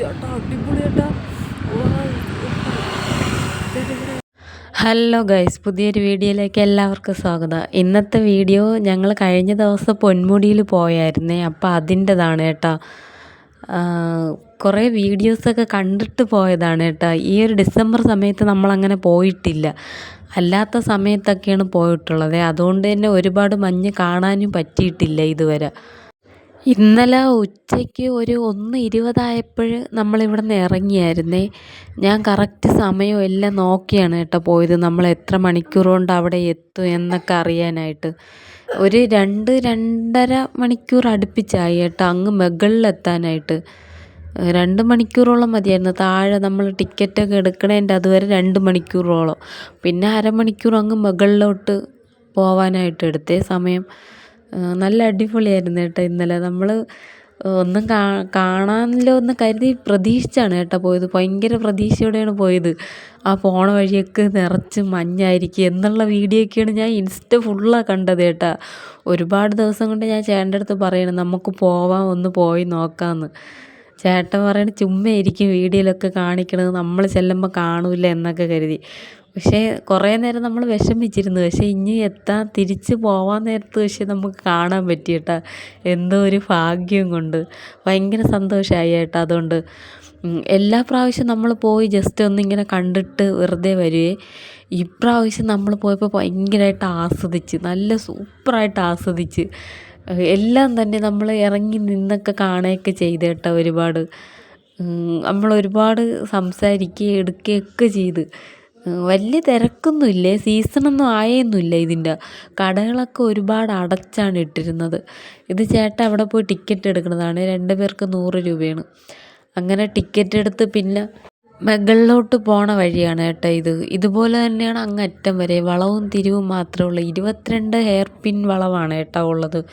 ചേട്ടാ അടിപൊളി hello guys പുതിയൊരു വീഡിയോയിലേക്ക് എല്ലാവർക്കും സ്വാഗതം. ഇന്നത്തെ വീഡിയോ ഞങ്ങൾ കഴിഞ്ഞ ദിവസം പൊന്മുടിയിൽ പോയായിരുന്നേ അപ്പോൾ അതിന്റെതാണ് കേട്ടോ. കുറേ വീഡിയോസൊക്കെ കണ്ടിട്ട് പോയതാണ് കേട്ടോ. ഈ ഒരു ഡിസംബർ സമയത്ത് നമ്മളങ്ങനെ പോയിട്ടില്ല. അല്ലാത്ത സമയത്തൊക്കെയാണ് പോയിട്ടുള്ളത്. അതുകൊണ്ട് തന്നെ ഒരുപാട് മഞ്ഞ് കാണാനും പറ്റിയിട്ടില്ല ഇതുവരെ. ഇന്നലെ ഉച്ചയ്ക്ക് ഒരു ഒന്ന് ഇരുപതായപ്പോൾ നമ്മളിവിടെ നിന്ന് ഇറങ്ങിയായിരുന്നേ. ഞാൻ കറക്റ്റ് സമയം എല്ലാം നോക്കിയാണ് കേട്ടോ പോയത്. നമ്മൾ എത്ര മണിക്കൂർ കൊണ്ട് അവിടെ എത്തും എന്നൊക്കെ അറിയാനായിട്ട്. ഒരു രണ്ട് രണ്ടര മണിക്കൂർ അടുപ്പിച്ചായി കേട്ടോ അങ്ങ് മുകളിലെത്താനായിട്ട്. രണ്ട് മണിക്കൂറോളം മതിയായിരുന്നു. താഴെ നമ്മൾ ടിക്കറ്റൊക്കെ എടുക്കണേന്റെ അതുവരെ രണ്ട് മണിക്കൂറോളം. പിന്നെ അരമണിക്കൂർ അങ്ങ് മുകളിലോട്ട് പോവാനായിട്ട് എടുത്തേ സമയം. നല്ല അടിപൊളിയായിരുന്നു കേട്ടോ ഇന്നലെ. നമ്മൾ ഒന്നും കാ കാണാനല്ലോ എന്ന് കരുതി പ്രതീക്ഷിച്ചാണ് കേട്ടോ പോയത്. ഭയങ്കര പ്രതീക്ഷയോടെയാണ് പോയത്. ആ പോണ വഴിയൊക്കെ നിറച്ച് മഞ്ഞായിരിക്കും എന്നുള്ള വീഡിയോ ഒക്കെയാണ് ഞാൻ ഇൻസ്റ്റ ഫുള്ളാണ് കണ്ടത് കേട്ടോ. ഒരുപാട് ദിവസം കൊണ്ട് ഞാൻ ചേട്ടന്റെ അടുത്ത് പറയണം നമുക്ക് പോവാം ഒന്ന് പോയി നോക്കാമെന്ന് ചേട്ടൻ പറയണ ചുമ്മായിരിക്കും വീഡിയോയിലൊക്കെ കാണിക്കണത് നമ്മൾ ചെല്ലുമ്പോൾ കാണൂല എന്നൊക്കെ കരുതി. പക്ഷേ കുറേ നേരം നമ്മൾ വിഷമിച്ചിരുന്നു. പക്ഷേ ഇനി എത്താൻ തിരിച്ച് പോവാൻ നേരത്ത് പക്ഷേ നമുക്ക് കാണാൻ പറ്റി കേട്ടോ. എന്തോ ഒരു ഭാഗ്യം കൊണ്ട്. ഭയങ്കര സന്തോഷമായി കേട്ടോ അതുകൊണ്ട്. എല്ലാ പ്രാവശ്യം നമ്മൾ പോയി ജസ്റ്റ് ഒന്നിങ്ങനെ കണ്ടിട്ട് വെറുതെ വരുവേ. ഇപ്രാവശ്യം നമ്മൾ പോയപ്പോൾ ഭയങ്കരമായിട്ട് ആസ്വദിച്ച് നല്ല സൂപ്പറായിട്ട് ആസ്വദിച്ച്. എല്ലാം തന്നെ നമ്മൾ ഇറങ്ങി നിന്നൊക്കെ കാണുകയൊക്കെ ചെയ്ത് കേട്ടോ ഒരുപാട്. നമ്മൾ ഒരുപാട് സംസാരിക്കുകയും എടുക്കുകയൊക്കെ ചെയ്ത്. വലിയ തിരക്കൊന്നുമില്ല? സീസണൊന്നും ആയൊന്നുമില്ല ഇതിന്റെ. കടകളൊക്കെ ഒരുപാട് അടച്ചാണ് ഇട്ടിരുന്നത്. ഇത് ചേട്ടൻ അവിടെ പോയി ടിക്കറ്റ് എടുക്കുന്നതാണ്. രണ്ട് പേർക്ക് നൂറ് രൂപയാണ്. അങ്ങനെ ടിക്കറ്റ് എടുത്ത് പിന്നെ മുകളിലോട്ട് പോണ വഴിയാണ് കേട്ടോ ഇത്. ഇതുപോലെ തന്നെയാണ് അങ്ങറ്റം വരെ. വളവും തിരിവും മാത്രമേ ഉള്ളൂ ഇരുപത്തിരണ്ട് ഹെയർ പിൻ വളവാണ് കേട്ടോ ഉള്ളത്.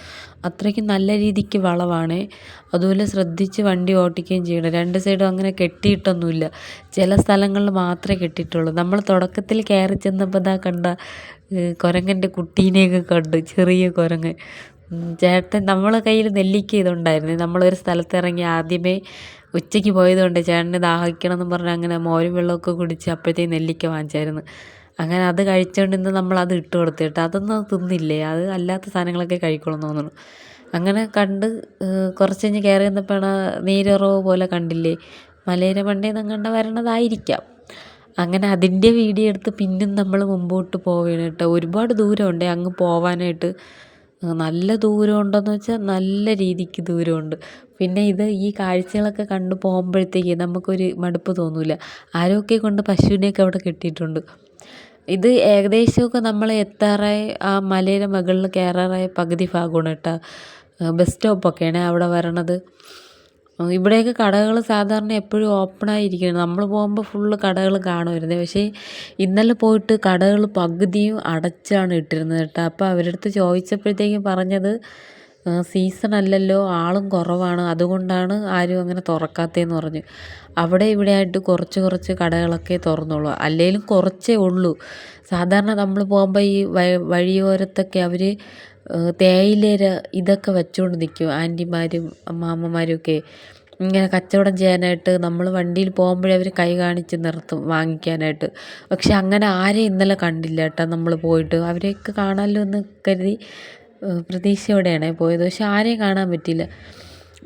അത്രയ്ക്ക് നല്ല രീതിക്ക് വളവാണ്. അതുപോലെ ശ്രദ്ധിച്ച് വണ്ടി ഓട്ടിക്കുകയും ചെയ്യണം. രണ്ട് സൈഡും അങ്ങനെ കെട്ടിയിട്ടൊന്നുമില്ല. ചില സ്ഥലങ്ങളിൽ മാത്രമേ കെട്ടിയിട്ടുള്ളൂ. നമ്മൾ തുടക്കത്തിൽ കയറി ചെന്നപ്പോൾ ഇതാ കണ്ട കുരങ്ങന്റെ കുട്ടീനെയൊക്കെ കണ്ടു. ചെറിയ കുരങ്ങ് ചേട്ടൻ നമ്മളെ കയ്യിൽ നെല്ലിക്ക ഇതുണ്ടായിരുന്നു. നമ്മളൊരു സ്ഥലത്ത് ഇറങ്ങി ആദ്യമേ ഉച്ചയ്ക്ക് പോയതുകൊണ്ട് ചേട്ടന് ദാഹിക്കണം എന്ന് പറഞ്ഞ് അങ്ങനെ മോരും വെള്ളമൊക്കെ കുടിച്ച് അപ്പോഴത്തേക്ക് നെല്ലിക്ക വാങ്ങിച്ചായിരുന്നു. അങ്ങനെ അത് കഴിച്ചുകൊണ്ട് ഇന്ന് നമ്മൾ അത് ഇട്ട് കൊടുത്തു കേട്ടോ. അതൊന്നും തിന്നില്ലേ? അത് അല്ലാത്ത സാധനങ്ങളൊക്കെ കഴിക്കണം തോന്നുന്നു. അങ്ങനെ കണ്ട് കുറച്ച് കഴിഞ്ഞ് കയറി വന്നപ്പോഴാണ് നീരുറവ് പോലെ കണ്ടില്ലേ? മലേര പണ്ടേ നിന്ന് കണ്ട വരണതായിരിക്കാം. അങ്ങനെ അതിന്റെ വീഡിയോ എടുത്ത് പിന്നും നമ്മൾ മുമ്പോട്ട് പോവുകയാണ് കേട്ടോ. ഒരുപാട് ദൂരമുണ്ടേ അങ്ങ് പോവാനായിട്ട്. നല്ല ദൂരം ഉണ്ടോയെന്ന് വെച്ചാൽ നല്ല രീതിക്ക് ദൂരമുണ്ട്. പിന്നെ ഇത് ഈ കാഴ്ചകളൊക്കെ കണ്ടു പോകുമ്പോഴത്തേക്ക് നമുക്കൊരു മടുപ്പ് തോന്നില്ല ആരൊക്കെ കൊണ്ട് പശുവിനെയൊക്കെ അവിടെ കെട്ടിയിട്ടുണ്ട്? ഇത് ഏകദേശമൊക്കെ നമ്മൾ എത്താറായി ആ മലയുടെ മുകളിൽ കയറാറായ പകുതി ഭാഗമാണ് കേട്ടോ. ബസ് സ്റ്റോപ്പൊക്കെയാണ് അവിടെ വരണത്. ഇവിടെയൊക്കെ കടകൾ സാധാരണ എപ്പോഴും ഓപ്പൺ ഓപ്പണായിരിക്കുകയാണ് നമ്മൾ പോകുമ്പോൾ ഫുള്ള് കടകൾ കാണുമായിരുന്നു. പക്ഷേ ഇന്നലെ പോയിട്ട് കടകൾ പകുതിയും അടച്ചാണ് ഇട്ടിരുന്നത് കേട്ടോ. അപ്പോൾ അവരുടെ അടുത്ത് ചോദിച്ചപ്പോഴത്തേക്കും പറഞ്ഞത് സീസൺ അല്ലല്ലോ ആളും കുറവാണ്. അതുകൊണ്ടാണ് ആരും അങ്ങനെ തുറക്കാത്തതെന്ന് പറഞ്ഞു. അവിടെ ഇവിടെ ആയിട്ട് കുറച്ച് കുറച്ച് കടകളൊക്കെ തുറന്നുള്ളൂ അല്ലെങ്കിലും കുറച്ചേ ഉള്ളൂ. സാധാരണ നമ്മൾ പോകുമ്പോൾ ഈ വഴിയോരത്തൊക്കെ അവർ തേയിലേര ഇതൊക്കെ വെച്ചുകൊണ്ട് നിൽക്കും ആന്റിമാരും അമ്മാമ്മമാരും ഒക്കെ. ഇങ്ങനെ കച്ചവടം ചെയ്യാനായിട്ട് നമ്മൾ വണ്ടിയിൽ പോകുമ്പോഴേ അവർ കൈ കാണിച്ച് നിർത്തും വാങ്ങിക്കാനായിട്ട്. പക്ഷെ അങ്ങനെ ആരെയും ഇന്നലെ കണ്ടില്ല കേട്ടോ നമ്മൾ പോയിട്ട്. അവരെയൊക്കെ കാണാമല്ലോ എന്ന് കരുതി പ്രതീക്ഷയോടെയാണ് പോയത്. പക്ഷെ ആരെയും കാണാൻ പറ്റിയില്ല.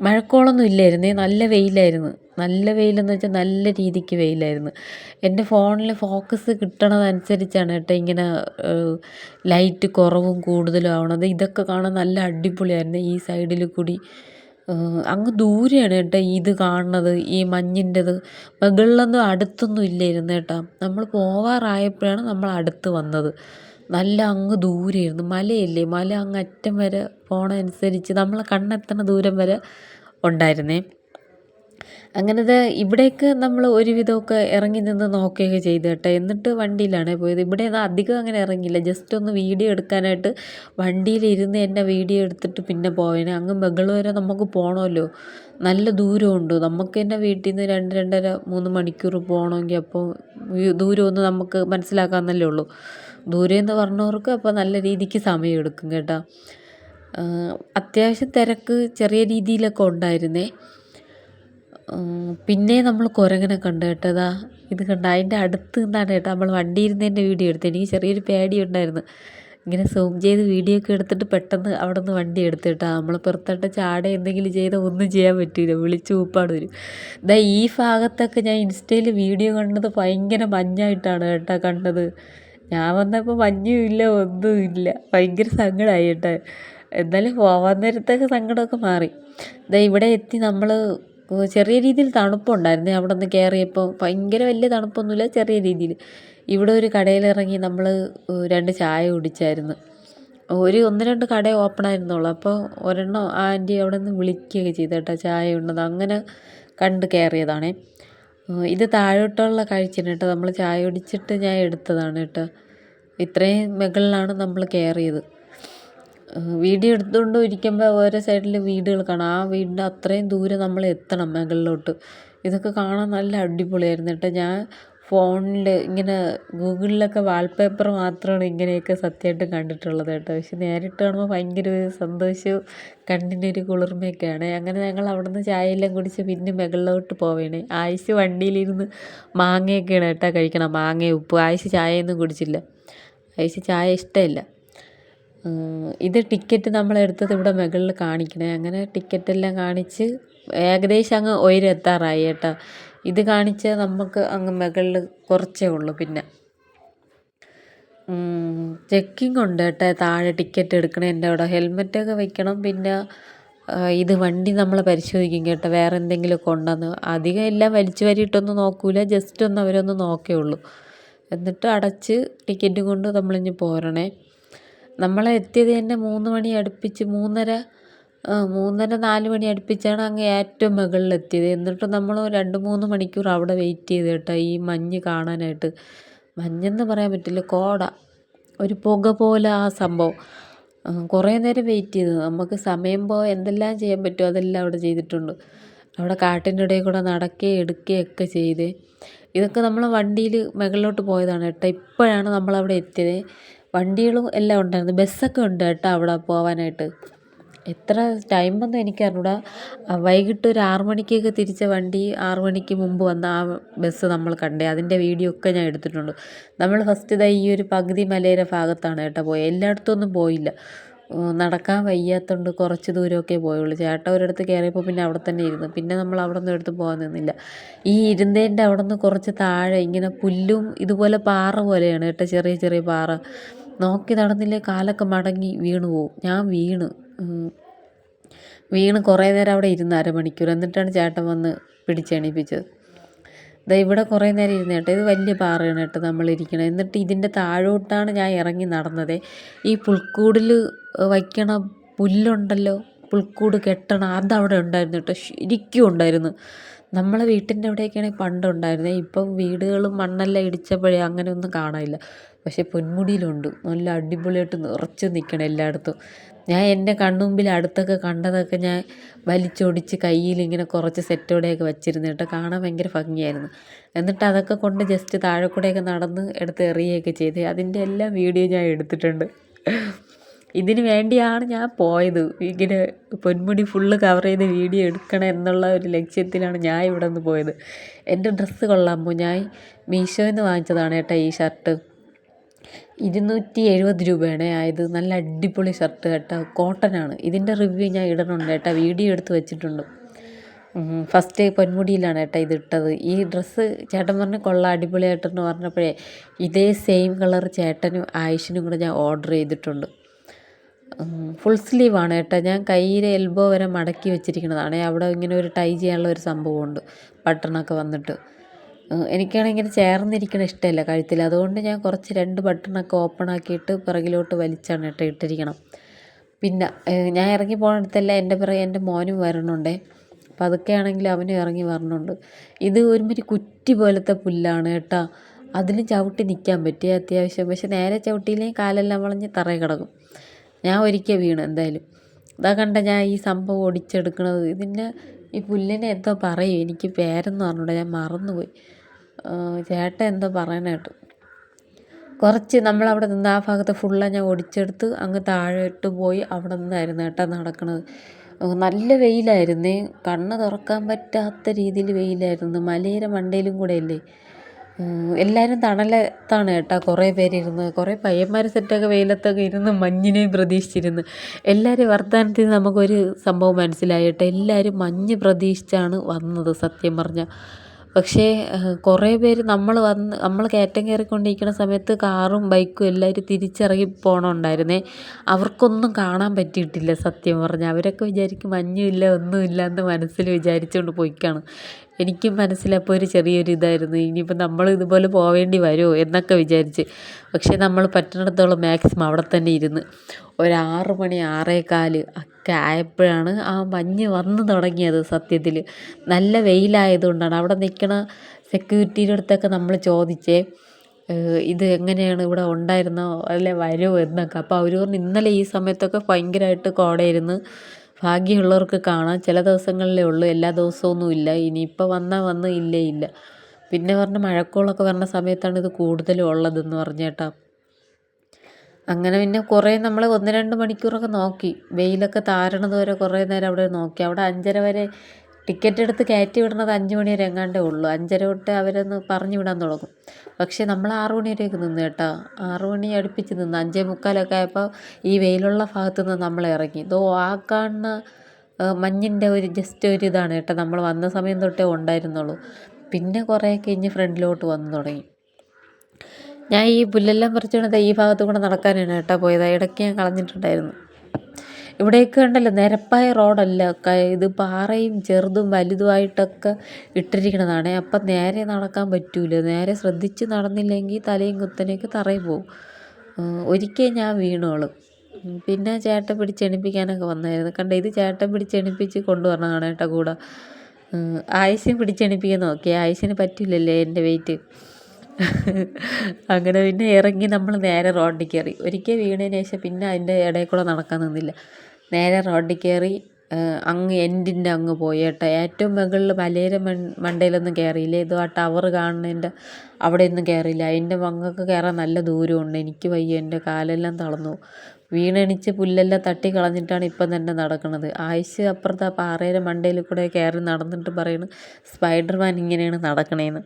മഴക്കോളൊന്നും ഇല്ലായിരുന്നേ. നല്ല വെയിലായിരുന്നു. നല്ല വെയിലെന്ന് വെച്ചാൽ നല്ല രീതിക്ക് വെയിലായിരുന്നു. എന്റെ ഫോണിൽ ഫോക്കസ് കിട്ടണതനുസരിച്ചാണ് കേട്ടോ ഇങ്ങനെ ലൈറ്റ് കുറവും കൂടുതലും ആവണത്. ഇതൊക്കെ കാണാൻ നല്ല അടിപൊളിയായിരുന്നു ഈ സൈഡിൽ കൂടി. അങ്ങ് ദൂരെയാണ് കേട്ടോ ഇത് കാണുന്നത് ഈ മഞ്ഞിന്റെത്. മുകളിലൊന്നും അടുത്തൊന്നും ഇല്ലായിരുന്നു കേട്ടോ. നമ്മൾ പോവാറായപ്പോഴാണ് നമ്മൾ അടുത്ത് വന്നത്. നല്ല അങ്ങ് ദൂരെയായിരുന്നു. മലയല്ലേ? മല അങ്ങ് അറ്റം വരെ പോണ അനുസരിച്ച് നമ്മളെ കണ്ണെത്തണ ദൂരം വരെ ഉണ്ടായിരുന്നേ. അങ്ങനത് ഇവിടേക്ക് നമ്മൾ ഒരുവിധമൊക്കെ ഇറങ്ങി നിന്ന് നോക്കുകയൊക്കെ ചെയ്തു കേട്ടോ. എന്നിട്ട് വണ്ടിയിലാണ് പോയത്. ഇവിടെ അധികം അങ്ങനെ ഇറങ്ങിയില്ല. ജസ്റ്റ് ഒന്ന് വീഡിയോ എടുക്കാനായിട്ട് വണ്ടിയിലിരുന്ന് തന്നെ വീഡിയോ എടുത്തിട്ട് പിന്നെ പോയനെ. അങ്ങ് മുകൾ വരെ നമുക്ക് പോകണമല്ലോ നല്ല ദൂരമുണ്ട്. നമുക്ക് തന്നെ വീട്ടിൽ നിന്ന് രണ്ട് രണ്ടര മൂന്ന് മണിക്കൂർ പോകണമെങ്കിൽ അപ്പോൾ ദൂരമൊന്നും നമുക്ക് മനസ്സിലാക്കാമെന്നല്ലേ ഉള്ളൂ. ദൂരെ എന്ന് പറഞ്ഞവർക്ക് അപ്പോൾ നല്ല രീതിക്ക് സമയം എടുക്കും കേട്ടോ. അത്യാവശ്യം തിരക്ക് ചെറിയ രീതിയിലൊക്കെ ഉണ്ടായിരുന്നേ. പിന്നെ നമ്മൾ കുരങ്ങനെ കണ്ടു കേട്ടോ ഇതാ കണ്ട. അതിന്റെ അടുത്ത് നിന്നാണ് കേട്ടോ നമ്മൾ വണ്ടി ഇരുന്നതിന്റെ വീഡിയോ എടുത്തത്. എനിക്ക് ചെറിയൊരു പേടി ഉണ്ടായിരുന്നു. ഇങ്ങനെ സൂം ചെയ്ത് വീഡിയോ ഒക്കെ എടുത്തിട്ട് പെട്ടെന്ന് അവിടെ നിന്ന് വണ്ടി എടുത്തു കേട്ടോ. നമ്മൾ പുറത്തോട്ട് ചാട എന്തെങ്കിലും ചെയ്താൽ ഒന്നും ചെയ്യാൻ പറ്റില്ല വിളിച്ച് ഊപ്പാട് വരും. ഇതാ ഈ ഭാഗത്തൊക്കെ ഞാൻ ഇൻസ്റ്റയിൽ വീഡിയോ കണ്ടത് ഭയങ്കര മഞ്ഞായിട്ടാണ് കേട്ടോ കണ്ടത്. ഞാൻ വന്നപ്പോൾ മഞ്ഞും ഇല്ല ഒന്നും ഇല്ല. ഭയങ്കര സങ്കടമായി കേട്ടോ. എന്നാലും പോവാൻ നേരത്തൊക്കെ സങ്കടമൊക്കെ മാറി. ദാ ഇവിടെ എത്തി നമ്മൾ ചെറിയ രീതിയിൽ തണുപ്പുണ്ടായിരുന്നേ. അവിടെ നിന്ന് കയറിയപ്പോൾ ഭയങ്കര വലിയ തണുപ്പൊന്നുമില്ല ചെറിയ രീതിയിൽ. ഇവിടെ ഒരു കടയിലിറങ്ങി നമ്മൾ രണ്ട് ചായ കുടിച്ചായിരുന്നു. ഒരു ഒന്ന് രണ്ട് കട ഓപ്പൺ ആയിരുന്നുള്ളൂ അപ്പോൾ ഒരെണ്ണം ആന്റി അവിടെ നിന്ന് വിളിക്കുകയൊക്കെ ചെയ്തു കേട്ടോ ചായ ഉണ്ടെന്ന് അങ്ങനെ കണ്ട് കയറിയതാണേ ഇത് താഴോട്ടുള്ള കാഴ്ചയാണ് കേട്ടോ. നമ്മൾ ചായ കുടിച്ചിട്ട് ഞാൻ എടുത്തതാണ് കേട്ടോ. ഇത്രയും മുകളിലാണ് നമ്മൾ കയറിയത് വീഡിയോ എടുത്തുകൊണ്ട് ഇരിക്കുമ്പോൾ ഓരോ സൈഡിൽ വീടുകൾ കാണാം. ആ വീടിന്റെ അത്രയും ദൂരം നമ്മൾ എത്തണം മുകളിലോട്ട് ഇതൊക്കെ കാണാൻ നല്ല അടിപൊളിയായിരുന്നു കേട്ടോ. ഞാൻ ഫോണിൽ ഇങ്ങനെ ഗൂഗിളിലൊക്കെ വാൾപേപ്പർ മാത്രമാണ് ഇങ്ങനെയൊക്കെ സത്യമായിട്ടും കണ്ടിട്ടുള്ളത് കേട്ടോ. പക്ഷെ നേരിട്ട് കാണുമ്പോൾ ഭയങ്കര ഒരു സന്തോഷവും കണ്ണിനൊരു കുളിർമയൊക്കെയാണ്. അങ്ങനെ ഞങ്ങൾ അവിടെ നിന്ന് ചായയെല്ലാം കുടിച്ച് പിന്നെ മുകളിലോട്ട് പോവേണേ. ആയിഷ് വണ്ടിയിലിരുന്ന് മാങ്ങയൊക്കെയാണ് കേട്ടോ കഴിക്കണം മാങ്ങ ഉപ്പ്. ആയിഷ് ചായയൊന്നും കുടിച്ചില്ല. ആയിഷ് ചായ ഇഷ്ടമില്ല. ഇത് ടിക്കറ്റ് നമ്മളെടുത്തത് ഇവിടെ മുകളിൽ കാണിക്കണേ. അങ്ങനെ ടിക്കറ്റ് എല്ലാം കാണിച്ച് ഏകദേശം അങ്ങ് ഉയരെത്താറായി കേട്ടോ. ഇത് കാണിച്ച് നമുക്ക് അങ്ങ് മുകളിൽ കുറച്ചേ ഉള്ളൂ പിന്നെ. ചെക്കിംഗ് ഉണ്ട് കേട്ടോ. താഴെ ടിക്കറ്റ് എടുക്കണതിന്റെ അവിടെ. ഹെൽമെറ്റൊക്കെ വെക്കണം പിന്നെ ഇത് വണ്ടി നമ്മൾ പരിശോധിക്കും കേട്ടോ. വേറെ എന്തെങ്കിലും കൊണ്ടുവന്ന് അധികം എല്ലാം വലിച്ചു വരിയിട്ടൊന്നും നോക്കൂല. ജസ്റ്റ് ഒന്ന് അവരൊന്ന് നോക്കേ ഉള്ളൂ. എന്നിട്ട് അടച്ച് ടിക്കറ്റ് കൊണ്ട് നമ്മളിഞ്ഞ് പോരണേ. നമ്മൾ എത്തിയത് തന്നെ മൂന്ന് മണി അടുപ്പിച്ച് മൂന്നര മൂന്നര നാല് മണി അടുപ്പിച്ചാണ് അങ്ങ് ഏറ്റവും മുകളിൽ എത്തിയത്. എന്നിട്ട് നമ്മൾ രണ്ട് മൂന്ന് മണിക്കൂർ അവിടെ വെയിറ്റ് ചെയ്ത് കേട്ടോ ഈ മഞ്ഞ് കാണാനായിട്ട്. മഞ്ഞെന്ന് പറയാൻ പറ്റില്ല കോട ഒരു പുക പോലെ ആ സംഭവം. കുറേ നേരം വെയിറ്റ് ചെയ്തു. നമുക്ക് സമയം പോ എന്തെല്ലാം ചെയ്യാൻ പറ്റുമോ അതെല്ലാം അവിടെ ചെയ്തിട്ടുണ്ട്. അവിടെ കാട്ടിന്റെ ഇടയിൽ കൂടെ നടക്കുകയും എടുക്കുകയും ഒക്കെ ചെയ്തേ. ഇതൊക്കെ നമ്മൾ വണ്ടിയിൽ മുകളിലോട്ട് പോയതാണ് കേട്ടോ. ഇപ്പോഴാണ് നമ്മളവിടെ എത്തിയത്. വണ്ടികളും എല്ലാം ഉണ്ടായിരുന്നു. ബസ്സൊക്കെ ഉണ്ട് കേട്ടോ അവിടെ പോവാനായിട്ട്. എത്ര ടൈമൊന്നും എനിക്കറിഞ്ഞൂടാ. വൈകിട്ട് ഒരു ആറ് മണിക്കൊക്കെ തിരിച്ച വണ്ടി ആറ് മണിക്ക് മുമ്പ് വന്ന ആ ബസ് നമ്മൾ കണ്ടേ. അതിന്റെ വീഡിയോ ഒക്കെ ഞാൻ എടുത്തിട്ടുണ്ട്. നമ്മൾ ഫസ്റ്റ് ഇതാ ഈ ഒരു പകുതി മലയുടെ ഭാഗത്താണ് കേട്ടോ പോയത് എല്ലായിടത്തും ഒന്നും പോയില്ല. നടക്കാൻ വയ്യാത്തതുകൊണ്ട് കുറച്ച് ദൂരമൊക്കെ പോയുള്ളൂ. ചേട്ടൻ ഒരിടത്ത് കയറിയപ്പോൾ പിന്നെ അവിടെ തന്നെ ഇരുന്നു. പിന്നെ നമ്മൾ അവിടെ നിന്ന് എടുത്ത് പോകാൻ നിന്നില്ല. ഈ ഇരുന്നതിന്റെ അവിടെ നിന്ന് കുറച്ച് താഴെ ഇങ്ങനെ പുല്ലും ഇതുപോലെ പാറ പോലെയാണ് കേട്ടോ ചെറിയ ചെറിയ പാറ. നോക്കി നടന്നില്ലേ കാലൊക്കെ മടങ്ങി വീണു പോവും. ഞാൻ വീണ്. വീണ് കുറേ നേരം അവിടെ ഇരുന്ന് അരമണിക്കൂർ. എന്നിട്ടാണ് ചേട്ടൻ വന്ന് പിടിച്ചെണീപ്പിച്ചത്. ദാ ഇവിടെ കുറേ നേരം ഇരുന്ന് കേട്ടോ. ഇത് വലിയ പാറയാണ് കേട്ടോ നമ്മളിരിക്കണത്. എന്നിട്ട് ഇതിന്റെ താഴോട്ടാണ് ഞാൻ ഇറങ്ങി നടന്നത്. ഈ പുൽക്കൂടിൽ വയ്ക്കണ പുല്ലുണ്ടല്ലോ. പുൽക്കൂട് കെട്ടണം. അതവിടെ ഉണ്ടായിരുന്നു കേട്ടോ. ശരിക്കും ഉണ്ടായിരുന്നു. നമ്മളെ വീട്ടിന്റെ അവിടെയൊക്കെയാണെങ്കിൽ പണ്ടുണ്ടായിരുന്നേ. ഇപ്പം വീടുകളും മണ്ണെല്ലാം ഇടിച്ചപ്പോഴേ അങ്ങനെയൊന്നും കാണാനില്ല. പക്ഷേ പൊന്മുടിയിലുണ്ട്. നല്ല അടിപൊളിയായിട്ട് നിറച്ച് നിൽക്കണം എല്ലായിടത്തും. ഞാൻ എന്റെ കണ്ണുമ്പിൽ അടുത്തൊക്കെ കണ്ടതൊക്കെ ഞാൻ വലിച്ചൊടിച്ച് കയ്യിൽ ഇങ്ങനെ കുറച്ച് സെറ്റോടെയൊക്കെ വെച്ചിരുന്നു കേട്ടോ. കാണാൻ ഭയങ്കര ഭംഗിയായിരുന്നു. എന്നിട്ട് അതൊക്കെ കൊണ്ട് ജസ്റ്റ് താഴെ കൂടെയൊക്കെ നടന്ന് എടുത്ത് എറിയുകയൊക്കെ ചെയ്ത്. അതിന്റെ എല്ലാം വീഡിയോ ഞാൻ എടുത്തിട്ടുണ്ട്. ഇതിന് വേണ്ടിയാണ് ഞാൻ പോയത്. ഇങ്ങനെ പൊന്മുടി ഫുള്ള് കവർ ചെയ്ത് വീഡിയോ എടുക്കണം എന്നുള്ള ഒരു ലക്ഷ്യത്തിലാണ് ഞാൻ ഇവിടെ നിന്ന് പോയത്. എന്റെ ഡ്രസ്സ് കൊള്ളാമോ ഞാൻ മീഷോയിൽ നിന്ന് വാങ്ങിച്ചതാണ് കേട്ടോ ഈ ഷർട്ട് ഇരുന്നൂറ്റി എഴുപത് രൂപയാണ്. ആയത് നല്ല അടിപൊളി ഷർട്ട് കേട്ടോ. കോട്ടനാണ് ഇതിന്റെ റിവ്യൂ ഞാൻ ഇടണുണ്ട് കേട്ടോ. വീഡിയോ എടുത്ത് വെച്ചിട്ടുണ്ട്. ഫസ്റ്റ് പൊന്മുടിയിലാണ് കേട്ടോ ഇത് ഇട്ടത്. ഈ ഡ്രസ്സ് ചേട്ടൻ പറഞ്ഞ് കൊള്ളാം അടിപൊളിയായിട്ടെന്ന് പറഞ്ഞപ്പോഴേ ഇതേ സെയിം കളർ ചേട്ടനും ആയുഷിനും കൂടെ ഞാൻ ഓർഡർ ചെയ്തിട്ടുണ്ട്. ഫുൾ സ്ലീവാണ് കേട്ടോ. ഞാൻ കയ്യിൽ എൽബോ വരെ മടക്കി വെച്ചിരിക്കുന്നതാണ്. അവിടെ ഇങ്ങനെ ഒരു ടൈ ചെയ്യാനുള്ള ഒരു സംഭവമുണ്ട്. ബട്ടണൊക്കെ വന്നിട്ട്. എനിക്കാണെങ്കിൽ ഇങ്ങനെ ചേർന്നിരിക്കണ ഇഷ്ടമല്ല കഴുത്തിൽ. അതുകൊണ്ട് ഞാൻ കുറച്ച് രണ്ട് ബട്ടണൊക്കെ ഓപ്പൺ ആക്കിയിട്ട് പിറകിലോട്ട് വലിച്ചാണ് കേട്ടോ ഇട്ടിരിക്കണം പിന്നെ ഞാൻ ഇറങ്ങി പോകുന്നിടത്തെല്ലാം എന്റെ പിറകെ എന്റെ മോനും വരണുണ്ടേ. അപ്പം അതൊക്കെ ആണെങ്കിൽ അവനും ഇറങ്ങി വരണുണ്ട്. ഇത് ഒരുമാതിരി കുറ്റി പോലത്തെ പുല്ലാണ് കേട്ടോ. അതിലും ചവിട്ടി നിൽക്കാൻ പറ്റിയ അത്യാവശ്യം. പക്ഷെ നേരെ ചവിട്ടിയില്ലെങ്കിൽ കാലെല്ലാം വളഞ്ഞ് തറയിൽ കിടക്കും. ഞാൻ ഒരിക്കൽ വീണ് എന്തായാലും. ഇതാ കണ്ട ഞാൻ ഈ സംഭവം ഒടിച്ചെടുക്കണത്. ഇതിന്റെ ഈ പുല്ലിനെ എന്തോ പറയും. എനിക്ക് പേരൊന്നും അറിഞ്ഞൂടാ ഞാൻ മറന്നുപോയി. ചേട്ടൻ എന്തോ പറയണ കേട്ടു. കുറച്ച് നമ്മളവിടെ നിന്ന് ആ ഭാഗത്ത് ഫുള്ളാണ് ഞാൻ ഒടിച്ചെടുത്ത് അങ്ങ് താഴോട്ട് പോയി അവിടെ നിന്നായിരുന്നു കേട്ടോ നടക്കുന്നത് നല്ല വെയിലായിരുന്നേ. കണ്ണ് തുറക്കാൻ പറ്റാത്ത രീതിയിൽ വെയിലായിരുന്നു. മലയുടെ മണ്ടയിലും കൂടെ അല്ലേ? എല്ലാവരും തണലത്താണ് കേട്ടോ. കുറേ പേര് ഇരുന്നത് കുറേ പയ്യന്മാർ സെറ്റൊക്കെ വെയിലത്തൊക്കെ ഇരുന്ന് മഞ്ഞിനെയും പ്രതീക്ഷിച്ചിരുന്ന്. എല്ലാവരും വർത്തമാനത്തിൽ നിന്ന് നമുക്കൊരു സംഭവം മനസ്സിലായി കേട്ടോ. എല്ലാവരും മഞ്ഞ് പ്രതീക്ഷിച്ചാണ് വന്നത് സത്യം പറഞ്ഞാൽ പക്ഷേ കുറേ പേര് നമ്മൾ വന്ന് നമ്മൾ കയറ്റം കയറിക്കൊണ്ടിരിക്കുന്ന സമയത്ത് കാറും ബൈക്കും എല്ലാവരും തിരിച്ചിറങ്ങി പോകണമുണ്ടായിരുന്നേ അവർക്കൊന്നും കാണാൻ പറ്റിയിട്ടില്ല സത്യം പറഞ്ഞാൽ അവരൊക്കെ വിചാരിക്കും മഞ്ഞുമില്ല ഒന്നുമില്ല എന്ന് മനസ്സിൽ വിചാരിച്ചുകൊണ്ട് പോയിക്കാണ്. എനിക്കും മനസ്സിലപ്പോൾ ഒരു ചെറിയൊരു ഇതായിരുന്നു. ഇനിയിപ്പോൾ നമ്മൾ ഇതുപോലെ പോവേണ്ടി വരുമോ എന്നൊക്കെ വിചാരിച്ച്. പക്ഷേ നമ്മൾ പറ്റുന്നിടത്തോളം മാക്സിമം അവിടെ തന്നെ ഇരുന്ന് ഒരു ആറ് മണി ആറേകാൽ ഒക്കെ ആയപ്പോഴാണ് ആ മഞ്ഞ് വന്ന് തുടങ്ങിയത് സത്യത്തിൽ. നല്ല വെയിലായതുകൊണ്ടാണ്. അവിടെ നിൽക്കണ സെക്യൂരിറ്റിയുടെ അടുത്തൊക്കെ നമ്മൾ ചോദിച്ചേ ഇത് എങ്ങനെയാണ് ഇവിടെ ഉണ്ടായിരുന്നോ? അല്ലെ വരുമോ? എന്നൊക്കെ. അപ്പോൾ അവർ പറഞ്ഞു ഇന്നലെ ഈ സമയത്തൊക്കെ ഭയങ്കരമായിട്ട് കോടയിരുന്ന് ഭാഗ്യമുള്ളവർക്ക് കാണാം. ചില ദിവസങ്ങളിലേ ഉള്ളൂ. എല്ലാ ദിവസമൊന്നും ഇല്ല. ഇനിയിപ്പോൾ വന്നാൽ വന്ന് ഇല്ലേ ഇല്ല. പിന്നെ പറഞ്ഞ മഴക്കോളൊക്കെ വരണ സമയത്താണ് ഇത് കൂടുതലും ഉള്ളതെന്ന് പറഞ്ഞേട്ടാ അങ്ങനെ പിന്നെ കുറേ നമ്മൾ ഒന്ന് രണ്ട് മണിക്കൂറൊക്കെ നോക്കി. വെയിലൊക്കെ താരണത് വരെ കുറേ നേരം അവിടെ നോക്കി. അവിടെ അഞ്ചര വരെ ടിക്കറ്റ് എടുത്ത് കയറ്റി വിടുന്നത് അഞ്ച് മണി വരെ എങ്ങാണ്ടേ ഉള്ളൂ. അഞ്ചര തൊട്ട് അവരൊന്ന് പറഞ്ഞു വിടാൻ തുടങ്ങും. പക്ഷേ നമ്മൾ ആറു മണി വരെയൊക്കെ നിന്ന് കേട്ടോ. ആറു മണി അടുപ്പിച്ച് നിന്ന് അഞ്ചേ മുക്കാലൊക്കെ ആയപ്പോൾ ഈ വെയിലുള്ള ഭാഗത്ത് നിന്ന് നമ്മൾ ഇറങ്ങി. ഇതോ ആ കാണുന്ന മഞ്ഞിന്റെ ഒരു ജസ്റ്റ് ഒരു ഇതാണ് കേട്ടോ. നമ്മൾ വന്ന സമയം തൊട്ടേ ഉണ്ടായിരുന്നുള്ളൂ. പിന്നെ കുറേ കഴിഞ്ഞ് ഫ്രണ്ടിലോട്ട് വന്നു തുടങ്ങി. ഞാൻ ഈ പുല്ലെല്ലാം പറിച്ചുകൊണ്ട് ഈ ഭാഗത്തു കൂടെ നടക്കാനാണ് കേട്ടോ പോയത്. ഇടയ്ക്ക് ഞാൻ കളഞ്ഞിട്ടുണ്ടായിരുന്നു. ഇവിടെയൊക്കെ ഉണ്ടല്ലോ നിരപ്പായ റോഡല്ല. ഇത് പാറയും ചെറുതും വലുതുമായിട്ടൊക്കെ ഇട്ടിരിക്കണതാണ്. അപ്പം നേരെ നടക്കാൻ പറ്റില്ല നേരെ ശ്രദ്ധിച്ച് നടന്നില്ലെങ്കിൽ തലയും കുത്തനെയൊക്കെ തറയിൽ പോവും ഒരിക്കൽ ഞാൻ വീണോളും. പിന്നെ ചേട്ടൻ പിടിച്ചെണിപ്പിക്കാനൊക്കെ വന്നായിരുന്നു. കണ്ട ഇത് ചേട്ടൻ പിടിച്ചെണിപ്പിച്ച് കൊണ്ടുവരണതാണ് കേട്ടോ കൂടെ. ആയുസിനെ പിടിച്ചെണിപ്പിക്കാൻ നോക്കി ആയുസിന് പറ്റില്ലല്ലേ എന്റെ വെയിറ്റ്. അങ്ങനെ പിന്നെ ഇറങ്ങി നമ്മൾ നേരെ റോഡിൽ കയറി. ഒരിക്കൽ വീണതിന് ശേഷം പിന്നെ അതിന്റെ ഇടയിൽ കൂടെ നടക്കാൻ നിന്നില്ല. നേരെ റോഡിൽ കയറി അങ്ങ് എൻഡിന്റെ അങ്ങ് പോയി കേട്ടോ. ഏറ്റവും മുകളിൽ മലയുടെ മണ്ടയിലൊന്നും കയറിയില്ല. ഇത് ആ ടവർ കാണുന്നതിന്റെ അവിടെയൊന്നും കയറിയില്ല. അതിന്റെ മങ്ങൊക്കെ കയറാൻ നല്ല ദൂരമുണ്ട്. എനിക്ക് വയ്യ. എന്റെ കാലെല്ലാം തളർന്നു. വീണണിച്ച് പുല്ലെല്ലാം തട്ടി കളഞ്ഞിട്ടാണ് ഇപ്പം തന്നെ നടക്കുന്നത്. ആഴ്ച അപ്പുറത്ത് ആ പാറയുടെ മണ്ടയിൽ കൂടെ കയറി നടന്നിട്ട് പറയുന്നു സ്പൈഡർമാൻ ഇങ്ങനെയാണ് നടക്കണേന്ന്.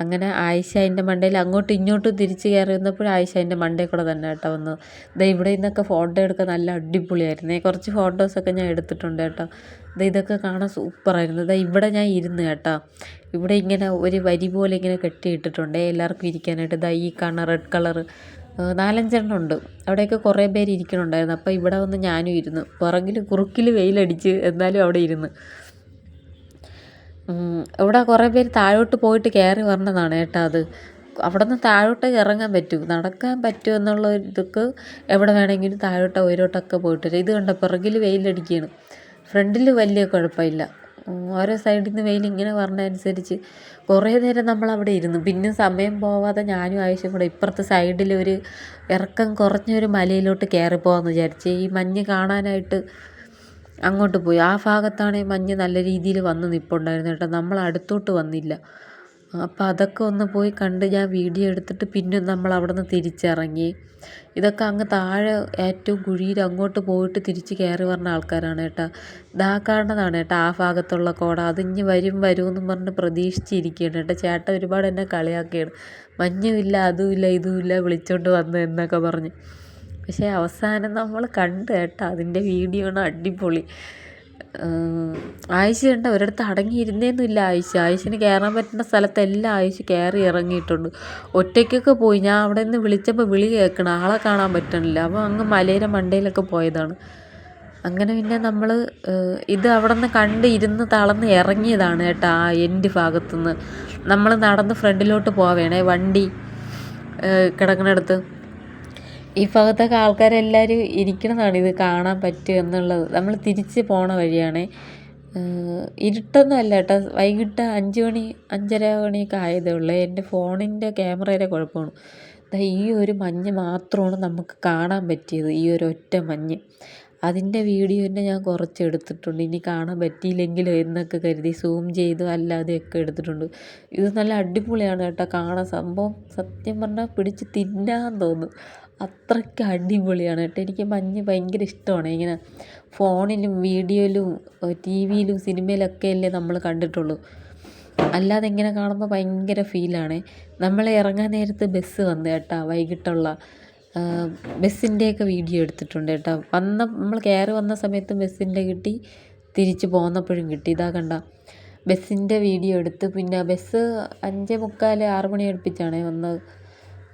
അങ്ങനെ ആയിഷ അതിന്റെ മണ്ടയിൽ അങ്ങോട്ടും ഇങ്ങോട്ടും തിരിച്ച് കയറി വന്നപ്പോൾ ആയിഷ അതിന്റെ മണ്ടയിൽ കൂടെ തന്നെ കേട്ടോ വന്നു. ദേ ഇവിടെ നിന്നൊക്കെ ഫോട്ടോ എടുക്കാൻ നല്ല അടിപൊളിയായിരുന്നു. കുറച്ച് ഫോട്ടോസൊക്കെ ഞാൻ എടുത്തിട്ടുണ്ട് കേട്ടോ. ദേ ഇതൊക്കെ കാണാൻ സൂപ്പറായിരുന്നു. ദേ ഇവിടെ ഞാൻ ഇരുന്ന് കേട്ടോ. ഇവിടെ ഇങ്ങനെ ഒരു വരി പോലെ ഇങ്ങനെ കെട്ടിയിട്ടിട്ടുണ്ട്. എല്ലാവർക്കും ഇരിക്കാനായിട്ട്. ദാ ഈ കാണുന്ന റെഡ് കളർ നാലഞ്ചെണ്ണം ഉണ്ട്. അവിടെയൊക്കെ കുറേ പേര് ഇരിക്കണുണ്ടായിരുന്നു. അപ്പോൾ ഇവിടെ വന്ന് ഞാനും ഇരുന്നു. പുറകിൽ കുറുക്കിൽ വെയിലടിച്ച് എന്നാലും അവിടെ ഇരുന്ന്. ഇവിടെ കുറേ പേര് താഴോട്ട് പോയിട്ട് കയറി വരണതാണ് കേട്ടോ അത്. അവിടെ നിന്ന് താഴോട്ട് ഇറങ്ങാൻ പറ്റും. നടക്കാൻ പറ്റും എന്നുള്ള ഇതൊക്കെ എവിടെ വേണമെങ്കിലും താഴോട്ടോ ഉയരോട്ടൊക്കെ പോയിട്ട് വരാം. ഇത് കണ്ട പിറകിൽ വെയിലടിക്കുകയാണ് ഫ്രണ്ടിൽ വലിയ കുഴപ്പമില്ല. ഓരോ സൈഡിൽ നിന്ന് വെയിൽ ഇങ്ങനെ പറഞ്ഞതനുസരിച്ച് കുറേ നേരം നമ്മൾ അവിടെ ഇരുന്നു. പിന്നെ സമയം പോവാതെ ഞാനും ആവശ്യം കൂടെ ഇപ്പുറത്തെ സൈഡിൽ ഒരു ഇറക്കം കുറഞ്ഞൊരു മലയിലോട്ട് കയറിപ്പോകാമെന്ന് വിചാരിച്ച്. ഈ മഞ്ഞ് കാണാനായിട്ട് അങ്ങോട്ട് പോയി. ആ ഭാഗത്താണെങ്കിൽ മഞ്ഞ് നല്ല രീതിയിൽ വന്ന് നിൽപ്പുണ്ടായിരുന്നു കേട്ടോ. നമ്മൾ അടുത്തോട്ട് വന്നില്ല. അപ്പം അതൊക്കെ ഒന്ന് പോയി കണ്ട് ഞാൻ വീഡിയോ എടുത്തിട്ട് പിന്നെ നമ്മൾ അവിടെ നിന്ന് തിരിച്ചിറങ്ങി. ഇതൊക്കെ അങ്ങ് താഴെ ഏറ്റവും കുഴിയിൽ അങ്ങോട്ട് പോയിട്ട് തിരിച്ച് കയറി വരുന്ന ആൾക്കാരാണ് കേട്ടോ. ഇതാ കാണുന്നതാണ് കേട്ടോ ആ ഭാഗത്തുള്ള കോട. അതിഞ്ഞ് വരും വരും എന്ന് പറഞ്ഞ് പ്രതീക്ഷിച്ചിരിക്കുകയാണ് കേട്ടോ. ചേട്ടൻ ഒരുപാട് എന്നെ കളിയാക്കുകയാണ്. മഞ്ഞുമില്ല അതുമില്ല ഇതുമില്ല വിളിച്ചോണ്ട് വന്നു എന്നൊക്കെ പറഞ്ഞ്. പക്ഷേ അവസാനം നമ്മൾ കണ്ടു കേട്ടോ അതിന്റെ വീഡിയോ ആണ് അടിപൊളി. ആയിഷ കണ്ട ഒരിടത്ത് അടങ്ങിയിരുന്നേന്നുമില്ല ആയിഷ. ആയിഷന് കയറാൻ പറ്റുന്ന സ്ഥലത്തെല്ലാം ആയിഷ കയറി ഇറങ്ങിയിട്ടുണ്ട്. ഒറ്റയ്ക്കൊക്കെ പോയി ഞാൻ അവിടെ നിന്ന് വിളിച്ചപ്പോൾ വിളി കേൾക്കണം ആളെ കാണാൻ പറ്റണില്ല. അപ്പോൾ അങ്ങ് മലയുടെ മണ്ടയിലൊക്കെ പോയതാണ്. അങ്ങനെ പിന്നെ നമ്മൾ ഇത് അവിടെ നിന്ന് കണ്ട് ഇരുന്ന് തളർന്ന് ഇറങ്ങിയതാണ് കേട്ടോ ആ എന്റെ ഭാഗത്തുനിന്ന്. നമ്മൾ നടന്ന് ഫ്രണ്ടിലോട്ട് പോവേണേ വണ്ടി കിടക്കുന്നിടത്ത് ഈ ഭാഗത്തൊക്കെ ആൾക്കാരെല്ലാവരും ഇരിക്കണതാണ് ഇത് കാണാൻ പറ്റുക എന്നുള്ളത്. നമ്മൾ തിരിച്ച് പോണ വഴിയാണ്. ഇരുട്ടൊന്നും അല്ല കേട്ടോ. വൈകിട്ട് അഞ്ച് മണി അഞ്ചര മണിയൊക്കെ ആയതേ ഉള്ളൂ. എന്റെ ഫോണിന്റെ ക്യാമറയുടെ കുഴപ്പമാണ്. ഈ ഒരു മഞ്ഞ് മാത്രമാണ് നമുക്ക് കാണാൻ പറ്റിയത്. ഈ ഒരു ഒറ്റ മഞ്ഞ്. അതിന്റെ വീഡിയോ തന്നെ ഞാൻ കുറച്ച് എടുത്തിട്ടുണ്ട്. ഇനി കാണാൻ പറ്റിയില്ലെങ്കിലോ എന്നൊക്കെ കരുതി സൂം ചെയ്തു അല്ലാതെയൊക്കെ എടുത്തിട്ടുണ്ട്. ഇത് നല്ല അടിപൊളിയാണ് കേട്ടോ കാണാൻ. സംഭവം സത്യം പറഞ്ഞാൽ പിടിച്ച് തിന്നാൻ തോന്നും. അത്രയ്ക്ക് അടിപൊളിയാണ് കേട്ടോ. എനിക്ക് മഞ്ഞ് ഭയങ്കര ഇഷ്ടമാണ്. ഇങ്ങനെ ഫോണിലും വീഡിയോയിലും ടി വിയിലും സിനിമയിലൊക്കെ അല്ലേ നമ്മൾ കണ്ടിട്ടുള്ളൂ. അല്ലാതെ ഇങ്ങനെ കാണുമ്പോൾ ഭയങ്കര ഫീലാണ്. നമ്മൾ ഇറങ്ങാൻ നേരത്ത് ബസ് വന്നു കേട്ടോ വൈകിട്ടുള്ള ബസ്സിന്റെയൊക്കെ വീഡിയോ എടുത്തിട്ടുണ്ട് കേട്ടോ. വന്ന നമ്മൾ കയറി വന്ന സമയത്ത് ബസ്സിന്റെ കിട്ടി തിരിച്ച് പോന്നപ്പോഴും കിട്ടി. ഇതാ കണ്ട ബസ്സിന്റെ വീഡിയോ എടുത്ത്. പിന്നെ ബസ് അഞ്ചേ മുക്കാൽ ആറ് മണി അടുപ്പിച്ചാണ് വന്നത്.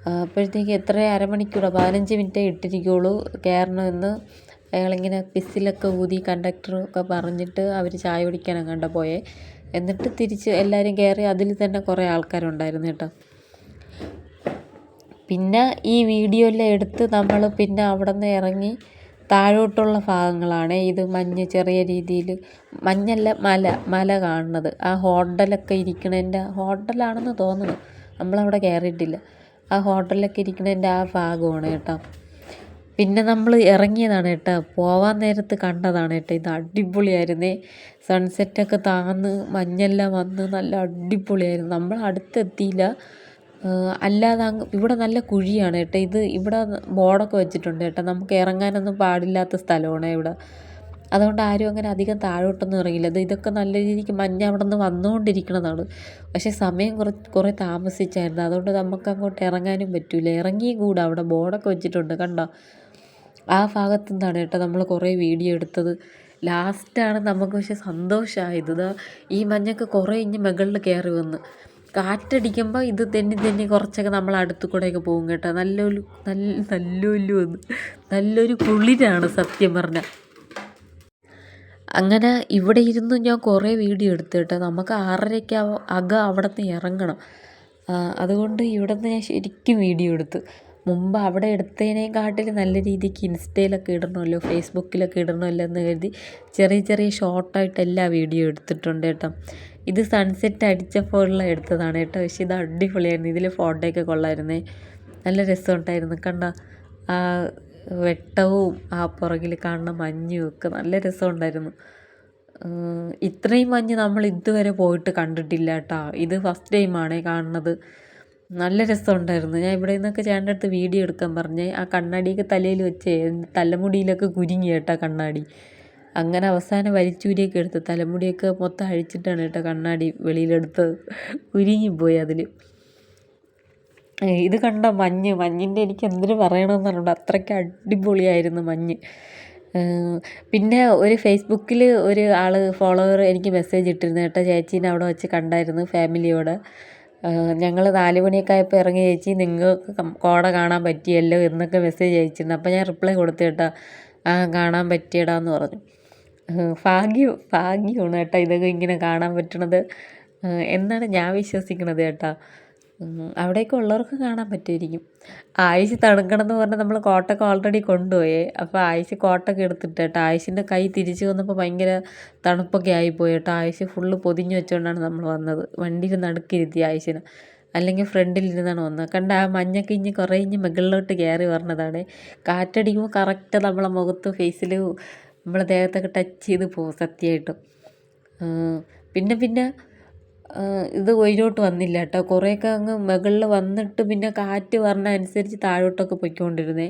അപ്പോഴത്തേക്ക് എത്ര അരമണിക്കൂറോ പതിനഞ്ച് മിനിറ്റേ ഇട്ടിരിക്കുകയുള്ളൂ കയറണമെന്ന് അയാളിങ്ങനെ പിസ്സിലൊക്കെ ഊതി കണ്ടക്ടർ ഒക്കെ പറഞ്ഞിട്ട് അവർ ചായ കണ്ട പോയെ. എന്നിട്ട് തിരിച്ച് എല്ലാവരും കയറി അതിൽ തന്നെ കുറേ ആൾക്കാരുണ്ടായിരുന്നു കേട്ടോ. പിന്നെ ഈ വീഡിയോ എല്ലാം എടുത്ത് നമ്മൾ പിന്നെ അവിടെ നിന്ന് ഇറങ്ങി താഴോട്ടുള്ള ഭാഗങ്ങളാണ്. ഇത് മഞ്ഞ് ചെറിയ രീതിയിൽ മഞ്ഞല്ല മല മല കാണുന്നത്. ആ ഹോട്ടലൊക്കെ ഇരിക്കണതിന്റെ ഹോട്ടലാണെന്ന് തോന്നുന്നു. നമ്മളവിടെ കയറിയിട്ടില്ല ആ ഹോട്ടലിലൊക്കെ ഇരിക്കുന്നതിന്റെ ആ ഭാഗമാണ് കേട്ടോ. പിന്നെ നമ്മൾ ഇറങ്ങിയതാണ് കേട്ടോ. പോവാൻ നേരത്ത് കണ്ടതാണ് കേട്ടോ. ഇത് അടിപൊളിയായിരുന്നേ. സൺസെറ്റൊക്കെ താന്ന് മഞ്ഞെല്ലാം വന്ന് നല്ല അടിപൊളിയായിരുന്നു. നമ്മൾ അടുത്തെത്തിയില്ല. അല്ലാതെ അങ്ങ് ഇവിടെ നല്ല കുഴിയാണ് കേട്ടോ. ഇത് ഇവിടെ ബോർഡൊക്കെ വെച്ചിട്ടുണ്ട് കേട്ടോ. നമുക്ക് ഇറങ്ങാനൊന്നും പാടില്ലാത്ത സ്ഥലമാണ് ഇവിടെ. അതുകൊണ്ട് ആരും അങ്ങനെ അധികം താഴോട്ടൊന്നും ഇറങ്ങില്ല. അത് ഇതൊക്കെ നല്ല രീതിക്ക് മഞ്ഞ് അവിടെ നിന്ന് വന്നുകൊണ്ടിരിക്കുന്നതാണ് പക്ഷേ സമയം കുറ കുറേ താമസിച്ചായിരുന്നു. അതുകൊണ്ട് നമുക്ക് അങ്ങോട്ട് ഇറങ്ങാനും പറ്റില്ല ഇറങ്ങിയും കൂടെ അവിടെ ബോർഡൊക്കെ വെച്ചിട്ടുണ്ട്. കണ്ടോ? ആ ഭാഗത്തു നിന്നാണ് കേട്ടോ നമ്മൾ കുറേ വീഡിയോ എടുത്തത്. ലാസ്റ്റാണ് നമുക്ക് പക്ഷേ സന്തോഷമായത്. ഇതാ ഈ മഞ്ഞൊക്കെ കുറേ ഇഞ്ഞ് മുകളിൽ കയറി വന്ന്. കാറ്റടിക്കുമ്പോൾ ഇത് തെന്നി തെന്നി കുറച്ചൊക്കെ നമ്മൾ അടുത്തു കൂടെയൊക്കെ പോകും കേട്ടോ. നല്ലൊരു നല്ല നല്ലൊരു നല്ലൊരു കുളിരാണ് സത്യം പറഞ്ഞാൽ. അങ്ങനെ ഇവിടെ ഇരുന്ന് ഞാൻ കുറേ വീഡിയോ എടുത്തു കേട്ടോ. നമുക്ക് ആറരയ്ക്ക് അകം അവിടെ നിന്ന് ഇറങ്ങണം അതുകൊണ്ട് ഇവിടെ നിന്ന് ഞാൻ ശരിക്കും വീഡിയോ എടുത്തു. മുമ്പ് അവിടെ എടുത്തതിനെക്കാട്ടിൽ നല്ല രീതിക്ക് ഇൻസ്റ്റയിലൊക്കെ ഇടണമല്ലോ ഫേസ്ബുക്കിലൊക്കെ ഇടണമല്ലോ എന്ന് കരുതി ചെറിയ ചെറിയ ഷോർട്ടായിട്ട് എല്ലാ വീഡിയോ എടുത്തിട്ടുണ്ട് കേട്ടോ. ഇത് സൺസെറ്റ് അടിച്ചപ്പോഴുള്ള എടുത്തതാണ് കേട്ടോ. പക്ഷേ ഇത് അടിപൊളിയായിരുന്നു. ഇതിൽ ഫോട്ടോയൊക്കെ കൊള്ളായിരുന്നേ. നല്ല രസമുണ്ടായിരുന്നു. കണ്ട? വെട്ടവും ആ പുറകിൽ കാണുന്ന മഞ്ഞും ഒക്കെ നല്ല രസമുണ്ടായിരുന്നു. ഇത്രയും മഞ്ഞ് നമ്മൾ ഇതുവരെ പോയിട്ട് കണ്ടിട്ടില്ല കേട്ടോ. ഇത് ഫസ്റ്റ് ടൈമാണേ കാണുന്നത്. നല്ല രസമുണ്ടായിരുന്നു. ഞാൻ ഇവിടെ നിന്നൊക്കെ ചേട്ടന്റെ അടുത്ത് വീഡിയോ എടുക്കാൻ പറഞ്ഞേ ആ കണ്ണാടിയൊക്കെ തലയിൽ വെച്ച് തലമുടിയിലൊക്കെ കുരുങ്ങി കേട്ടോ കണ്ണാടി. അങ്ങനെ അവസാനം വലിച്ചൂരിയൊക്കെ എടുത്ത് തലമുടിയൊക്കെ മൊത്തം അഴിച്ചിട്ടാണ് കേട്ടോ കണ്ണാടി വെളിയിലെടുത്ത് കുരുങ്ങിപ്പോയി അതിൽ ഇത് കണ്ട മഞ്ഞ് മഞ്ഞിന്റെ എനിക്ക് എന്തിനു പറയണമെന്ന് പറഞ്ഞിട്ട് അത്രയ്ക്ക് അടിപൊളിയായിരുന്നു മഞ്ഞ്. പിന്നെ ഒരു ഫേസ്ബുക്കിൽ ഒരു ആൾ ഫോളോവർ എനിക്ക് മെസ്സേജ് ഇട്ടിരുന്നു കേട്ടോ. ചേച്ചീനെ അവിടെ വെച്ച് കണ്ടായിരുന്നു ഫാമിലിയോട്. ഞങ്ങൾ നാല് മണിയൊക്കെ ആയപ്പോൾ ഇറങ്ങി ചേച്ചി നിങ്ങൾക്ക് കോട കാണാൻ പറ്റിയല്ലോ? എന്നൊക്കെ മെസ്സേജ് അയച്ചിരുന്നു. അപ്പോൾ ഞാൻ റിപ്ലൈ കൊടുത്തു കേട്ടോ. ആ കാണാൻ പറ്റിയടാന്ന് പറഞ്ഞു. ഭാഗ്യം ഭാഗ്യമാണ് കേട്ടോ ഇതൊക്കെ ഇങ്ങനെ കാണാൻ പറ്റണത്. എന്നാണ് ഞാൻ വിശ്വസിക്കുന്നത് കേട്ടോ. അവിടെയൊക്കെ ഉള്ളവർക്ക് കാണാൻ പറ്റുമായിരിക്കും. ആയിഷ് തണുക്കണം എന്ന് പറഞ്ഞാൽ നമ്മൾ കോട്ടൊക്കെ ഓൾറെഡി കൊണ്ടുപോയേ. അപ്പോൾ ആയിഷ് കോട്ടൊക്കെ എടുത്തിട്ട് കേട്ടോ. ആയിഷിന്റെ കൈ തിരിച്ചു വന്നപ്പോൾ ഭയങ്കര തണുപ്പൊക്കെ ആയിപ്പോയി കേട്ടോ. ആയിഷ് ഫുള്ള് പൊതിഞ്ഞ് വെച്ചുകൊണ്ടാണ് നമ്മൾ വന്നത്. വണ്ടിയിൽ നടുക്കിരുത്തി ആയിഷിനെ. അല്ലെങ്കിൽ ഫ്രണ്ടിലിരുന്നാണ് വന്നത്. കണ്ട ആ മഞ്ഞൊക്കെ ഇഞ്ഞ് കുറേ ഇഞ്ഞ് മുകളിലോട്ട് കയറി വരണതാണ്. കാറ്റടിക്കുമ്പോൾ കറക്റ്റ് നമ്മളെ മുഖത്ത് ഫേസിൽ നമ്മളെ ദേഹത്തൊക്കെ ടച്ച് ചെയ്ത് പോകും സത്യമായിട്ടും. പിന്നെ പിന്നെ ഇത് ഉയരോട്ട് വന്നില്ല കേട്ടോ. കുറേയൊക്കെ അങ്ങ് മുകളിൽ വന്നിട്ട് പിന്നെ കാറ്റ് വരണ അനുസരിച്ച് താഴോട്ടൊക്കെ പൊയ്ക്കൊണ്ടിരുന്നേ.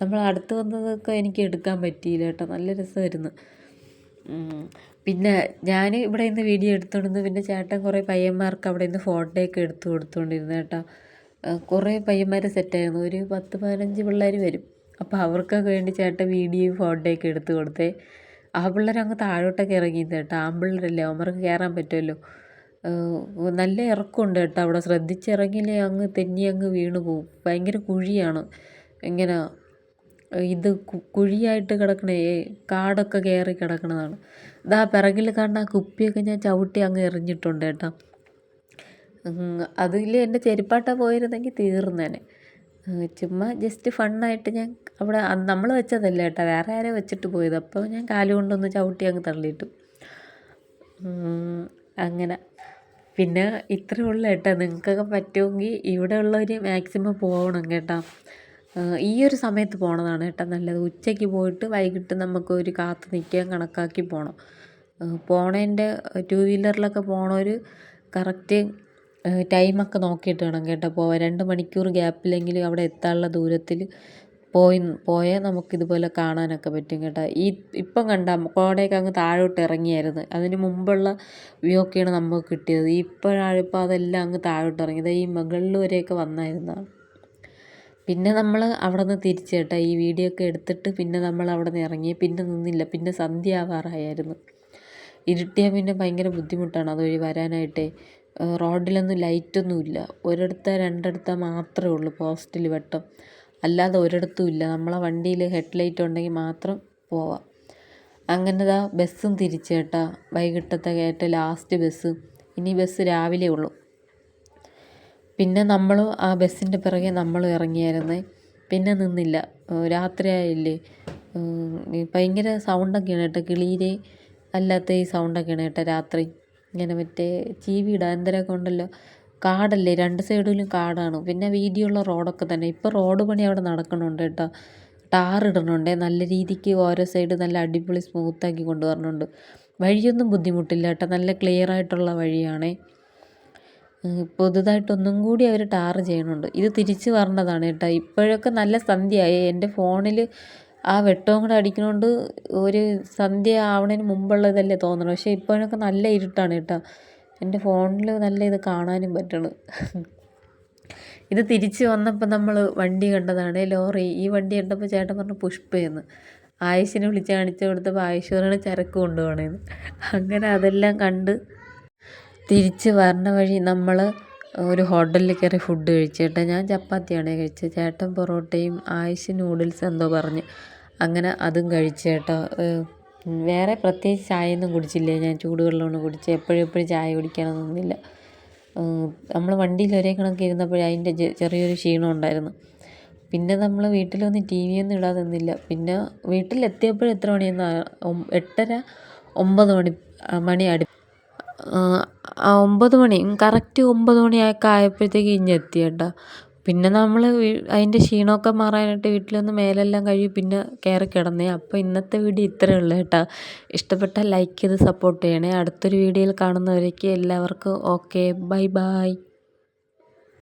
നമ്മൾ അടുത്ത് വന്നതൊക്കെ എനിക്ക് എടുക്കാൻ പറ്റിയില്ല കേട്ടോ. നല്ല രസമായിരുന്നു. പിന്നെ ഞാൻ ഇവിടെ നിന്ന് വീഡിയോ എടുത്തുകൊണ്ടിരുന്നു. പിന്നെ ചേട്ടൻ കുറേ പയ്യന്മാർക്ക് അവിടെ നിന്ന് ഫോട്ടോയൊക്കെ എടുത്തു കൊടുത്തുകൊണ്ടിരുന്നു കേട്ടോ. കുറേ പയ്യന്മാർ സെറ്റായിരുന്നു ഒരു പത്ത് പതിനഞ്ച് പിള്ളേർ വരും. അപ്പോൾ അവർക്കൊക്കെ വേണ്ടി ചേട്ടൻ വീഡിയോയും ഫോട്ടോയൊക്കെ എടുത്ത് കൊടുത്തേ. ആ പിള്ളേർ അങ്ങ് താഴോട്ടൊക്കെ ഇറങ്ങിയത് കേട്ടോ. ആൺപിള്ളേരല്ലേ അവന്മാർക്ക് കയറാൻ പറ്റുമല്ലോ. നല്ല ഇറക്കമുണ്ട് കേട്ടോ. അവിടെ ശ്രദ്ധിച്ചിറങ്ങിയില്ലേ അങ്ങ് തെന്നി അങ്ങ് വീണ് പോവും. ഭയങ്കര കുഴിയാണ്. ഇങ്ങനെ ഇത് കുഴിയായിട്ട് കിടക്കണേ കാടൊക്കെ കയറി കിടക്കണതാണ്. ഇതാ പിറകിൽ കാണുന്ന ആ കുപ്പിയൊക്കെ ഞാൻ ചവിട്ടി അങ്ങ് എറിഞ്ഞിട്ടുണ്ട് കേട്ടോ. അതിൽ എന്റെ ചെരുപ്പാട്ട പോയിരുന്നെങ്കിൽ തീർന്നേനെ. ചുമ്മാ ജസ്റ്റ് ഫണ്ണായിട്ട് ഞാൻ അവിടെ നമ്മൾ വെച്ചതല്ല കേട്ടോ. വേറെ ആരെ വെച്ചിട്ട് പോയത്. അപ്പോൾ ഞാൻ കാലുകൊണ്ടൊന്ന് ചവിട്ടി അങ്ങ് തള്ളിയിട്ടു. അങ്ങനെ. പിന്നെ ഇത്രയേ ഉള്ളൂ കേട്ടോ. നിങ്ങൾക്കൊക്കെ പറ്റുമെങ്കിൽ ഇവിടെ ഉള്ളവർ മാക്സിമം പോകണം കേട്ടോ. ഈ ഒരു സമയത്ത് പോകണതാണ് കേട്ടോ നല്ലത്. ഉച്ചയ്ക്ക് പോയിട്ട് വൈകിട്ട് നമുക്ക് ഒരു കാത്തു നിൽക്കാൻ കണക്കാക്കി പോകണം പോണേന്റെ ടു വീലറിലൊക്കെ പോണവർ കറക്റ്റ് ടൈമൊക്കെ നോക്കിയിട്ട് വേണം കേട്ടോ പോവാൻ. രണ്ട് മണിക്കൂർ ഗ്യാപ്പിലെങ്കിലും അവിടെ എത്താനുള്ള ദൂരത്തിൽ പോയി പോയാൽ നമുക്കിതുപോലെ കാണാനൊക്കെ പറ്റും കേട്ടോ. ഈ ഇപ്പം കണ്ട കോടയൊക്കെ അങ്ങ് താഴോട്ട് ഇറങ്ങിയായിരുന്നു. അതിന് മുമ്പുള്ള വ്യൂ ഒക്കെയാണ് നമുക്ക് കിട്ടിയത്. ഇപ്പോഴാണ് അതെല്ലാം അങ്ങ് താഴോട്ട് ഇറങ്ങിയത്. ഈ മുകളിൽ വരെയൊക്കെ വന്നായിരുന്നതാണ് പിന്നെ നമ്മൾ അവിടെ നിന്ന് തിരിച്ച് കേട്ടോ. ഈ വീഡിയോ ഒക്കെ എടുത്തിട്ട് പിന്നെ നമ്മൾ അവിടെ നിന്ന് ഇറങ്ങി. പിന്നെ നിന്നില്ല. പിന്നെ സന്ധ്യ ആവാറായിരുന്നു ഇരുട്ടിയാൽ പിന്നെ ഭയങ്കര ബുദ്ധിമുട്ടാണ് അതുവഴി വരാനായിട്ടേ. റോഡിലൊന്നും ലൈറ്റൊന്നുമില്ല. ഒരിടത്ത് രണ്ടിടത്ത് മാത്രമേ ഉള്ളൂ പോസ്റ്റിൽ വെട്ടം. അല്ലാതെ ഒരിടത്തും ഇല്ല. നമ്മളെ വണ്ടിയിൽ ഹെഡ് ലൈറ്റ് ഉണ്ടെങ്കിൽ മാത്രം പോവാം. അങ്ങനെ ബസ്സും തിരിച്ച് കേട്ടാ. വൈകിട്ടത്തെ ഏറ്റവും ലാസ്റ്റ് ബസ് ഇനി ബസ് രാവിലെ ഉള്ളൂ. പിന്നെ നമ്മൾ ആ ബസ്സിന്റെ പിറകെ നമ്മളും ഇറങ്ങിയായിരുന്നേ. പിന്നെ നിന്നില്ല. രാത്രിയായില്ലേ. ഭയങ്കര സൗണ്ടൊക്കെയാണ് കേട്ടോ. കിളീരെ അല്ലാത്ത ഈ സൗണ്ടൊക്കെയാണ് കേട്ടോ രാത്രി. ഇങ്ങനെ മറ്റേ ചീവിയിടാൻ എന്തരൊക്കെ ഉണ്ടല്ലോ. കാടല്ലേ? രണ്ട് സൈഡിലും കാടാണ്. പിന്നെ വീതിയുള്ള റോഡൊക്കെ തന്നെ. ഇപ്പോൾ റോഡ് പണി അവിടെ നടക്കുന്നുണ്ട് കേട്ടോ. ടാർ ഇടുന്നുണ്ട് നല്ല രീതിക്ക് ഓരോ സൈഡ് നല്ല അടിപൊളി സ്മൂത്താക്കി കൊണ്ടുവരണുണ്ട് വഴിയൊന്നും ബുദ്ധിമുട്ടില്ല കേട്ടോ. നല്ല ക്ലിയർ ആയിട്ടുള്ള വഴിയാണേ. പുതുതായിട്ടൊന്നും കൂടി അവർ ടാർ ചെയ്യണുണ്ട്. ഇത് തിരിച്ച് വരേണ്ടതാണ് കേട്ടോ. ഇപ്പോഴൊക്കെ നല്ല സന്ധ്യയായി. എന്റെ ഫോണിൽ ആ വെട്ടവും കൂടെ അടിക്കണോണ്ട് ഒരു സന്ധ്യ ആവണതിന് മുമ്പുള്ളതല്ലേ തോന്നണം പക്ഷേ ഇപ്പോഴൊക്കെ നല്ല ഇരുട്ടാണ് കേട്ടോ. എന്റെ ഫോണിൽ നല്ല ഇത് കാണാനും പറ്റണ്. ഇത് തിരിച്ച് വന്നപ്പോൾ നമ്മൾ വണ്ടി കണ്ടതാണ്. ലോറി ഈ വണ്ടി കണ്ടപ്പോൾ ചേട്ടൻ പറഞ്ഞു പുഷ്പയെന്ന് ആയുഷിനെ വിളിച്ച് കാണിച്ചു കൊടുത്തപ്പോൾ ആയുഷ് പറയണ ചരക്ക് കൊണ്ടുപോകണേന്ന് അങ്ങനെ അതെല്ലാം കണ്ട് തിരിച്ച് വരണ വഴി നമ്മൾ ഒരു ഹോട്ടലിൽ കയറി ഫുഡ് കഴിച്ചു. കേട്ടോ ഞാൻ ചപ്പാത്തിയാണ് കഴിച്ചത്. ചേട്ടൻ പൊറോട്ടയും ആയുഷ് നൂഡിൽസ് എന്തോ പറഞ്ഞ്. അങ്ങനെ അതും കഴിച്ചു കേട്ടോ വേറെ പ്രത്യേകിച്ച് ചായയൊന്നും കുടിച്ചില്ല. ഞാൻ ചൂടുവെള്ളമാണ് കുടിച്ചത്. എപ്പോഴും എപ്പോഴും ചായ കുടിക്കാനൊന്നുമില്ല നമ്മൾ വണ്ടിയിൽ ഒരേ കണക്ക് ഇരുന്നപ്പോൾ അതിന്റെ ചെറിയൊരു ക്ഷീണം ഉണ്ടായിരുന്നു. പിന്നെ നമ്മൾ വീട്ടിൽ വന്ന് ടി വി ഒന്നും ഇടാതെ നിന്നില്ല. പിന്നെ വീട്ടിലെത്തിയപ്പോൾ എത്ര മണിയെന്ന് എട്ടര ഒമ്പത് മണി മണി അടു ഒമ്പത് മണി കറക്റ്റ് ഒമ്പത് മണിയൊക്കെ ആയപ്പോഴത്തേക്ക് ഇഞ്ഞെത്തി കേട്ടോ. പിന്നെ നമ്മൾ അതിന്റെ ക്ഷീണമൊക്കെ മാറാനായിട്ട് വീട്ടിലൊന്ന് മേലെല്ലാം കഴുകി പിന്നെ കയറി കിടന്നേ. അപ്പോൾ ഇന്നത്തെ വീഡിയോ ഇത്രയേ ഉള്ളൂ കേട്ടോ. ഇഷ്ടപ്പെട്ടാൽ ലൈക്ക് ചെയ്ത് സപ്പോർട്ട് ചെയ്യണേ. അടുത്തൊരു വീഡിയോയിൽ കാണുന്നവരേക്ക് എല്ലാവർക്കും ഓക്കെ ബൈ ബൈ